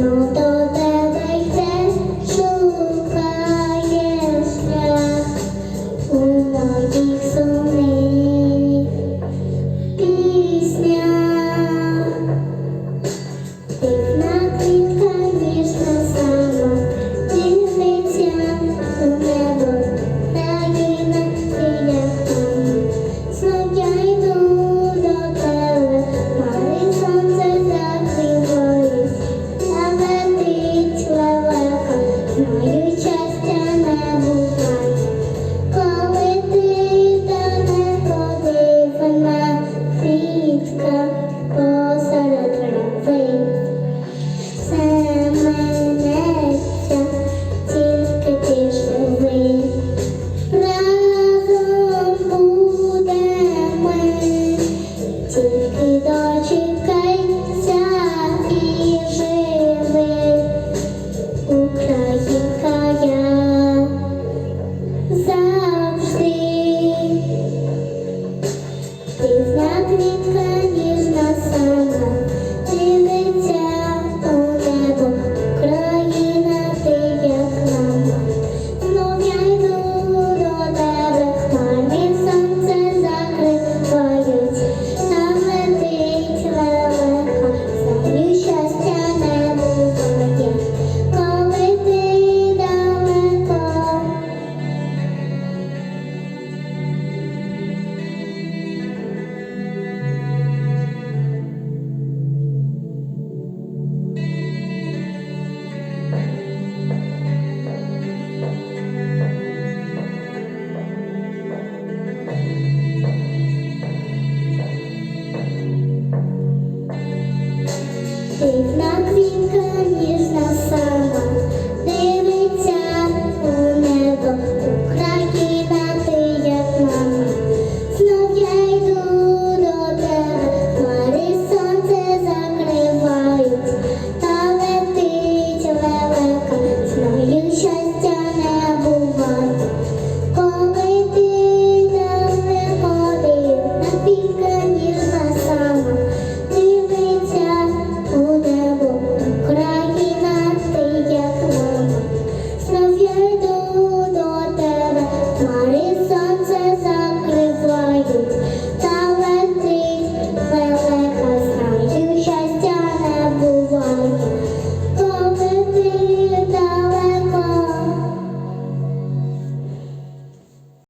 Thank you. Як квітка ніжна сама. น้ำครีมเคย 在